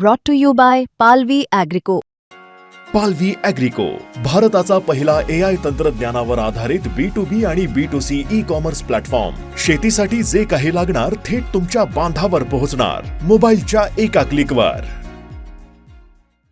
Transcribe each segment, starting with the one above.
brought to you by Palvi Agrico. पालवी अॅग्रिको भारताचा पहिला ए आय तंत्रज्ञानावर आधारित बी टू बी आणि B to C e commerce platform शेतीसाठी जे काही लागणार थेट तुमच्या बांधावर पोहोचणार. मोबाईलच्या एका क्लिकवर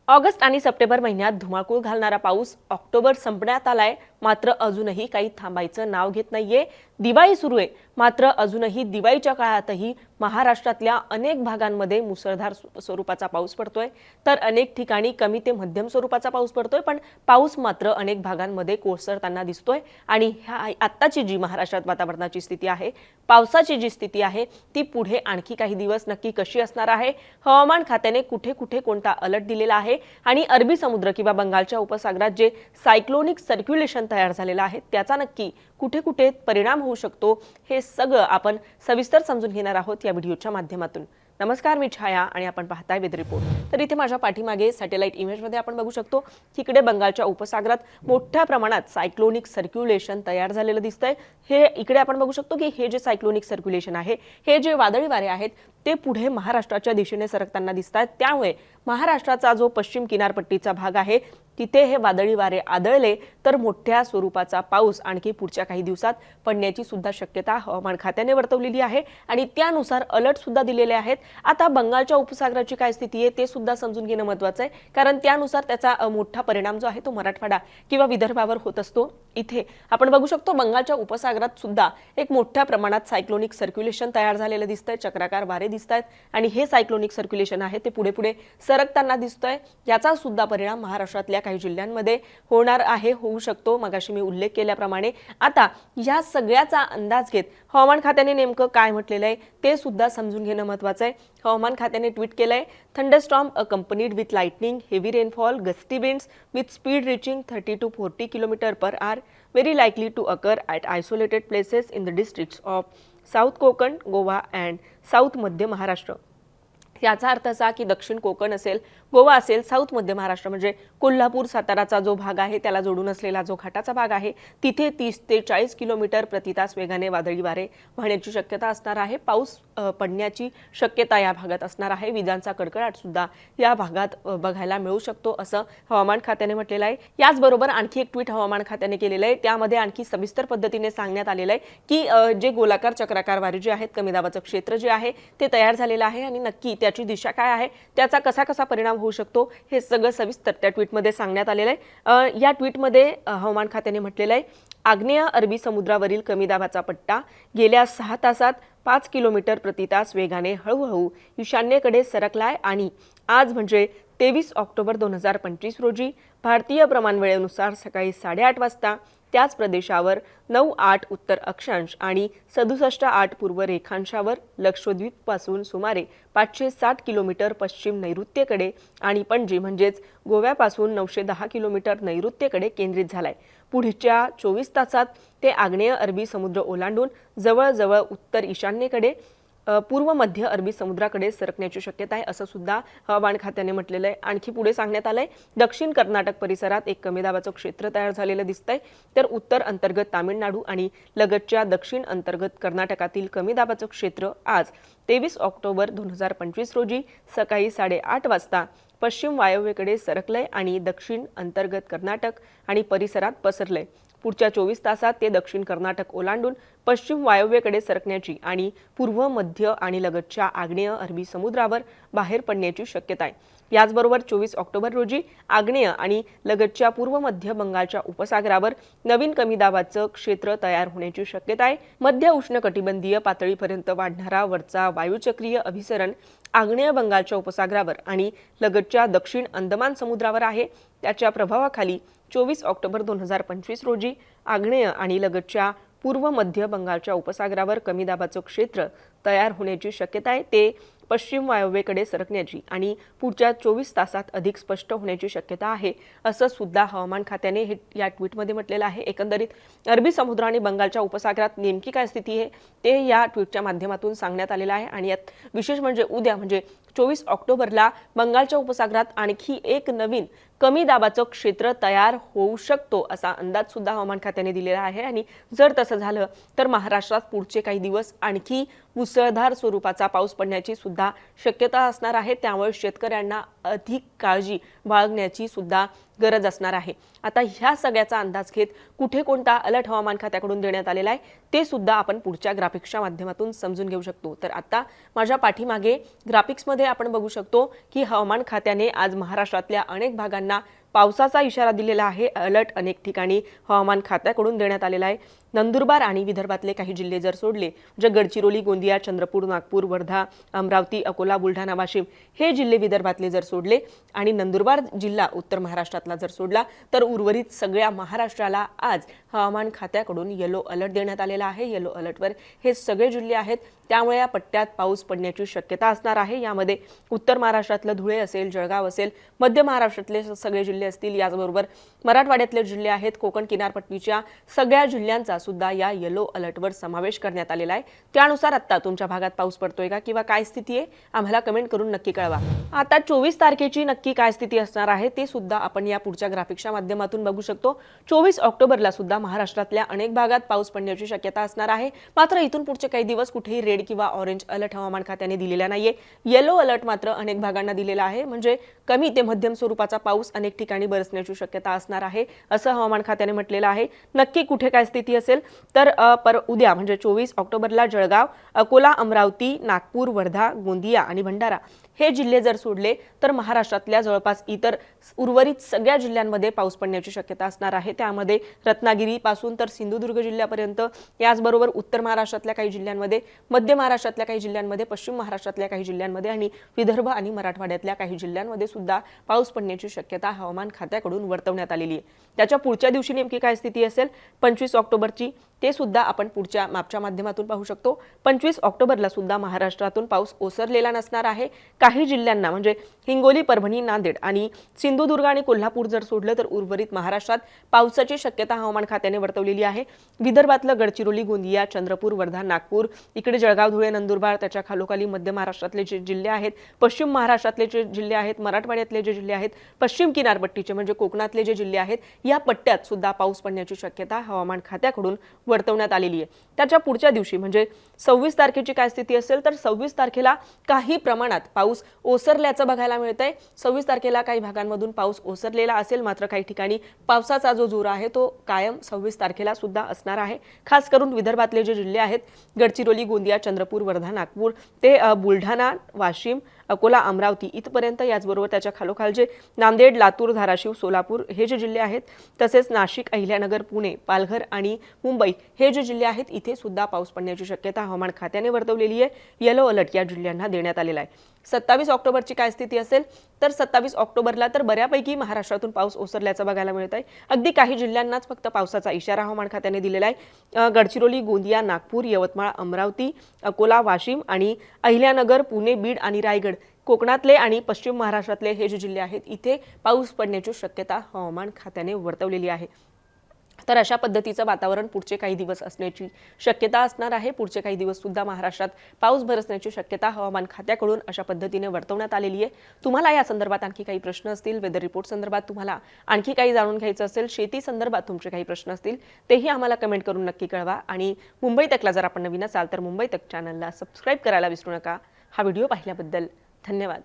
ऑगस्ट आणि सप्टेंबर महिन्यात धुमाकूळ घालणारा पाऊस ऑक्टोबर संपण्यात आलाय. मात्र अजूनही काही थांबायचं नाव घेत नाहीये. दिवाळी सुरू आहे. मात्र अजूनही दिवाळीच्या काळातही महाराष्ट्रातल्या अनेक भागांमध्ये मुसळधार स्वरूपाचा पाऊस पडतोय. तर अनेक ठिकाणी कमी ते मध्यम स्वरूपाचा पाऊस पडतोय पण पाऊस मात्र अनेक भागांमध्ये कोसळताना दिसतोय. आणि ह्या आत्ताची जी महाराष्ट्रात वातावरणाची स्थिती आहे पावसाची जी स्थिती आहे ती पुढे आणखी काही दिवस नक्की कशी असणार आहे? हवामान खात्याने कुठे कुठे कोणता अलर्ट दिलेला आहे? आणि अरबी समुद्र किंवा बंगालच्या उपसागरात जे सायक्लोनिक सर्क्युलेशन तयार झालेलं आहे त्याचा नक्की कुठे कुठे परिणाम होऊ शकतो हे सगळं आपण सविस्तर समजून घेणार आहोत या व्हिडिओच्या माध्यमातून. नमस्कार मी छाया आणि आपण पाहताय वेद रिपोर्ट. तर इथे माझ्या पाठीमागे सॅटेलाइट इमेजमध्ये आपण बघू शकतो तिकडे बंगालच्या उपसागरात मोठ्या प्रमाणात सायक्लोनिक सर्क्युलेशन तयार झालेलं दिसतंय. हे इकडे आपण बघू शकतो की हे जे सायक्लोनिक सर्क्युलेशन आहे हे जे वादळी वारे आहेत ते पुढे महाराष्ट्राच्या दिशेने सरकताना दिसत आहेत त्यामुळे महाराष्ट्राचा जो पश्चिम किनारपट्टीचा भाग आहे तिथे हे वादळी वारे आदळले तर मोठ्या स्वरूपाचा पाऊस आणखी पुढच्या काही दिवसात पडण्याची सुद्धा शक्यता हवामान खात्याने वर्तवलेली आहे. आणि त्यानुसार अलर्ट सुद्धा दिलेले आहेत. आता बंगालच्या उपसागराची काय स्थिती आहे ते सुद्धा समजून घेणं महत्वाचं आहे. कारण त्यानुसार त्याचा मोठा परिणाम जो आहे तो मराठवाडा किंवा विदर्भावर होत असतो. इथे आपण बघू शकतो बंगालच्या उपसागरात सुद्धा एक मोठ्या प्रमाणात सायक्लोनिक सर्क्युलेशन तयार झालेलं दिसतंय. चक्राकार वारे दिसत आहेत आणि हे सायक्लोनिक सर्क्युलेशन आहे ते पुढे पुढे सरकताना दिसतोय. याचा सुद्धा परिणाम महाराष्ट्रातल्या काही जिल्ह्यांमध्ये होणार आहे होऊ शकतो. मगाशी मी उल्लेख केल्याप्रमाणे आता या सगळ्याचा अंदाज घेत हवामान खात्याने नेमकं काय म्हटलेलं आहे ते सुद्धा समजून घेणं महत्वाचं आहे. हवामान खात्याने ट्विट केलं आहे thunderstorm accompanied with lightning heavy rainfall gusty winds with speed reaching 30 to 40 km per hour very likely to occur at isolated places in the districts of south Konkan Goa and south Madhya Maharashtra याचा अर्थ असा की दक्षिण कोकण असेल गोवा असेल south Madhya Maharashtra म्हणजे कोल्हापूर साताराचा जो भाग आहे त्याला जोडून असलेला जो घाटाचा भाग आहे तिथे तीस ते चाळीस किलोमीटर प्रतितास वेगाने वादळी वारे वाहण्याची शक्यता असणार आहे. पाऊस पडण्याची शक्यता या भागात असणार आहे. विजांचा कडकडाट सुद्धा या भागात बघायला मिळू शकतो असं हवामान खात्याने म्हटलेलं आहे. याचबरोबर आणखी एक ट्विट हवामान खात्याने केलेलं आहे. त्यामध्ये आणखी सविस्तर पद्धतीने सांगण्यात आलेलं आहे की जे गोलाकार चक्राकार वारे जे आहेत कमी दाबाचं क्षेत्र जे आहे ते तयार झालेलं आहे आणि नक्की त्याची दिशा काय आहे? त्याचा कसा कसा परिणाम होऊ शकतो? हे सगळं सविस्तर त्या ट्विटमध्ये सांगण्यात आलेलं आहे. या ट्विटमध्ये हवामान खात्याने म्हटलेलं आहे आग्नेय अरबी समुद्रावरील कमी दाबाचा पट्टा गेल्या सहा तासात पाच किलोमीटर प्रति तास वेगाने हळूहळू ईशान्येकडे सरकलाय आणि आज म्हणजे तेवीस ऑक्टोबर दोन हजार पंचवीस रोजी भारतीय प्रमाणवेळेनुसार सकाळी साडेआठ वाजता त्याच प्रदेशावर नऊ आठ उत्तर अक्षांश आणि सदुसष्ट आठ पूर्व रेखांशावर लक्षद्वीपपासून सुमारे पाचशे साठ किलोमीटर पश्चिम नैऋत्येकडे आणि पणजी म्हणजेच गोव्यापासून नऊशे दहा किलोमीटर नैऋत्येकडे केंद्रित झालाय. पुढच्या चोवीस तासात ते आग्नेय अरबी समुद्र ओलांडून जवळजवळ उत्तर ईशान्येकडे पूर्व मध्य अरबी समुद्राकडे सरकण्याची शक्यता आहे असं सुद्धा हवामान खात्याने म्हटलेलं आहे. आणखी पुढे सांगण्यात आलंय दक्षिण कर्नाटक परिसरात एक कमी दाबाचं क्षेत्र तयार झालेलं दिसतंय. तर उत्तर अंतर्गत तामिळनाडू आणि लगतच्या दक्षिण अंतर्गत कर्नाटकातील कमी दाबाचं क्षेत्र आज तेवीस ऑक्टोबर दोन हजार पंचवीस रोजी सकाळी साडेआठ वाजता पश्चिम वायव्येकडे सरकलंय आणि दक्षिण अंतर्गत कर्नाटक आणि परिसरात पसरलंय. पुढच्या चोवीस तासात ते दक्षिण कर्नाटक ओलांडून पश्चिम वायव्येकडे सरकण्याची आणि पूर्व मध्य आणि लगतच्या आग्नेय अरबी समुद्रावर बाहेर पडण्याची शक्यता आहे. याचबरोबर चोवीस ऑक्टोबर रोजी आग्नेय आणि लगतच्या पूर्व मध्य बंगालच्या उपसागरावर नवीन कमी दाबाचं क्षेत्र तयार होण्याची शक्यता आहे. मध्य उष्णकटिबंधीय पातळीपर्यंत वाढणारा वरचा वायुचक्रीय अभिसरण आग्नेय बंगालच्या उपसागरावर आणि लगतच्या दक्षिण अंदमान समुद्रावर आहे. त्याच्या प्रभावाखाली चोवीस ऑक्टोबर दोन हजार पंचवीस रोजी आग्नेय आणि लगतच्या पूर्व मध्य बंगालच्या उपसागरावर कमी दाबाचं क्षेत्र तयार होण्याची शक्यता आहे. ते पश्चिम वायव्येकडे सरकण्याची आणि पुढच्या चोवीस तासात अधिक स्पष्ट होण्याची शक्यता आहे असं सुद्धा हवामान खात्याने हे या ट्विटमध्ये म्हटलेलं आहे. एकंदरीत अरबी समुद्र आणि बंगालच्या उपसागरात नेमकी काय स्थिती आहे ते या ट्विटच्या माध्यमातून सांगण्यात आलेलं आहे. आणि यात विशेष म्हणजे उद्या म्हणजे चोवीस ऑक्टोबरला बंगालच्या उपसागरात आणखी एक नवीन कमी दाबाचं क्षेत्र तयार होऊ शकतो असा अंदाज सुद्धा हवामान खात्याने दिलेला आहे. आणि जर तसं झालं तर महाराष्ट्रात पुढचे काही दिवस आणखी मुसळधार स्वरूपाचा पाऊस पडण्याची सुद्धा शक्यता असणार आहे. त्यामुळे शेतकऱ्यांना अधिक काळजी बाळगण्याची सुद्धा गरज असणार आहे. आता ह्या सगळ्याचा अंदाज घेत कुठे कोणता अलर्ट हवामान खात्याकडून देण्यात आलेला आहे ते सुद्धा आपण पुढच्या ग्राफिक्सच्या माध्यमातून समजून घेऊ शकतो. तर आता माझ्या पाठीमागे ग्राफिक्समध्ये आपण बघू शकतो की हवामान खात्याने आज महाराष्ट्रातल्या अनेक भागांना पावसाचा इशारा दिलेला आहे. अलर्ट अनेक ठिकाणी हवामान खात्याकडून देण्यात आलेला आहे. नंदुरबार आणि विदर्भातले काही जिल्हे जर सोडले जर गडचिरोली गोंदिया चंद्रपूर नागपूर वर्धा अमरावती अकोला बुलढाणा वाशिम हे जिल्हे विदर्भातले जर सोडले आणि नंदुरबार जिल्हा उत्तर महाराष्ट्रातला जर सोडला तर उर्वरित सगळ्या महाराष्ट्राला आज हवामान खात्याकडून येलो अलर्ट देण्यात आलेला आहे. येलो अलर्टवर हे सगळे जिल्हे आहेत. त्यामुळे या पट्ट्यात पाऊस पडण्याची शक्यता असणार आहे. यामध्ये उत्तर महाराष्ट्रातलं धुळे असेल जळगाव असेल मध्य महाराष्ट्रातले सगळे जिल्हे असतील. याचबरोबर मराठवाड्यातले जिल्हे आहेत. कोकण किनारपट्टीच्या सगळ्या जिल्ह्यांचा सुद्धा या येलो अलर्टवर समावेश करण्यात आलेला आहे. त्यानुसार आता तुमच्या भागात पाऊस पडतोय का किंवा काय स्थिती आहे आम्हाला कमेंट करून नक्की कळवा. आता चोवीस तारखेची नक्की काय स्थिती असणार आहे ते सुद्धा आपण या पुढच्या ग्राफिक्सच्या माध्यमातून बघू शकतो. चोवीस ऑक्टोबरला सुद्धा महाराष्ट्रातल्या अनेक भागात पाऊस पडण्याची शक्यता असणार आहे. मात्र इथून पुढचे काही दिवस कुठेही रेड किंवा ऑरेंज अलर्ट हवामान खात्याने दिलेला नाहीये. येलो अलर्ट मात्र अनेक भागांना दिलेला आहे. म्हणजे कमी ते मध्यम स्वरूपाचा पाऊस अनेक ठिकाणी बरसण्याची शक्यता असणार आहे असं हवामान खात्याने म्हटलेलं आहे. नक्की कुठे काय स्थिती असेल तर पर उद्या म्हणजे चोवीस ऑक्टोबरला जळगाव अकोला अमरावती नागपूर वर्धा गोंदिया आणि भंडारा हे जिल्हे जर सोडले तर महाराष्ट्रातल्या जवळपास इतर उर्वरित सगळ्या जिल्ह्यांमध्ये पाऊस पडण्याची शक्यता असणार आहे. त्यामध्ये रत्नागिरीपासून तर सिंधुदुर्ग जिल्ह्यापर्यंत याचबरोबर उत्तर महाराष्ट्रातल्या काही जिल्ह्यांमध्ये मध्य महाराष्ट्रातल्या काही जिल्ह्यांमध्ये पश्चिम महाराष्ट्रातल्या काही जिल्ह्यांमध्ये आणि विदर्भ आणि मराठवाड्यातल्या काही जिल्ह्यांमध्ये सुद्धा पाऊस पडण्याची शक्यता हवामान खात्याकडून वर्तवण्यात आलेली आहे. त्याच्या पुढच्या दिवशी नेमकी काय स्थिती असेल? पंचवीस ऑक्टोबर ऑक्टोबरची ते सुद्धा आपण पुढच्या मापच्या माध्यमातून पाहू शकतो. पंचवीस ऑक्टोबरला सुद्धा महाराष्ट्रातून पाऊस ओसरलेला नसणार आहे. काही जिल्ह्यांना म्हणजे हिंगोली परभणी नांदेड आणि सिंधुदुर्ग आणि कोल्हापूर जर सोडलं तर उर्वरित महाराष्ट्रात पावसाची शक्यता हवामान खात्याने वर्तवलेली आहे. विदर्भातलं गडचिरोली गोंदिया चंद्रपूर वर्धा नागपूर इकडे जळगाव धुळे नंदुरबार त्याच्या खालोखाली मध्य महाराष्ट्रातले जे जिल्हे आहेत पश्चिम महाराष्ट्रातले जे जिल्हे आहेत मराठवाड्यातले जे जिल्हे आहेत पश्चिम किनारपट्टीचे म्हणजे कोकणातले जे जिल्हे आहेत या पट्ट्यात सुद्धा पाऊस पडण्याची शक्यता हवामान खात्याकडून वर्तवण्यात आलेली आहे. त्याच्या पुढच्या दिवशी म्हणजे सव्वीस तारखेची काय स्थिती असेल तर सव्वीस तारखेला काही प्रमाणात पाऊस ओसरल्याचं बघायला मिळतंय. सव्वीस तारखेला काही भागांमधून पाऊस ओसरलेला असेल मात्र काही ठिकाणी पावसाचा जो जोर आहे तो कायम सव्वीस तारखेला सुद्धा असणार आहे. खास करून विदर्भातले जे जिल्हे आहेत गडचिरोली गोंदिया चंद्रपूर वर्धा नागपूर ते बुलढाणा वाशिम अकोला अमरावती इथपर्यंत याचबरोबर त्याच्या खालोखाल जे नांदेड लातूर धाराशिव सोलापूर हे जे जिल्हे आहेत तसेच नाशिक अहिल्यानगर पुणे पालघर आणि मुंबई हे जे जिल्हे आहेत इथे सुद्धा पाऊस पडण्याची शक्यता हवामान खात्याने वर्तवलेली आहे. येलो अलर्ट या जिल्ह्यांना देण्यात आलेला आहे. सत्तावीस ऑक्टोबरची काय स्थिती असेल तर सत्तावीस ऑक्टोबरला तर बऱ्यापैकी महाराष्ट्रातून पाऊस ओसरल्याचं बघायला मिळत आहे. अगदी काही जिल्ह्यांनाच फक्त पावसाचा इशारा हवामान खात्याने दिलेला आहे. गडचिरोली गोंदिया नागपूर यवतमाळ अमरावती अकोला वाशिम आणि अहिल्यानगर पुणे बीड आणि रायगड कोकणातले आणि पश्चिम महाराष्ट्रातले हे जे जिल्हे आहेत इथे पाऊस पडण्याची शक्यता हवामान खात्याने वर्तवलेली आहे. तर अशा पद्धतीचं वातावरण पुढचे काही दिवस असण्याची शक्यता असणार आहे. पुढचे काही दिवस सुद्धा महाराष्ट्रात पाऊस बरसण्याची शक्यता हवामान खात्याकडून अशा पद्धतीने वर्तवण्यात आलेली आहे. तुम्हाला या संदर्भात आणखी काही प्रश्न असतील वेदर रिपोर्ट संदर्भात तुम्हाला आणखी काही जाणून घ्यायचं असेल शेती संदर्भात तुमचे काही प्रश्न असतील तेही आम्हाला कमेंट करून नक्की कळवा. आणि मुंबई तकला जर आपण नवीन असाल तर मुंबई तक चॅनलला सबस्क्राईब करायला विसरू नका. हा व्हिडिओ पाहिल्याबद्दल धन्यवाद.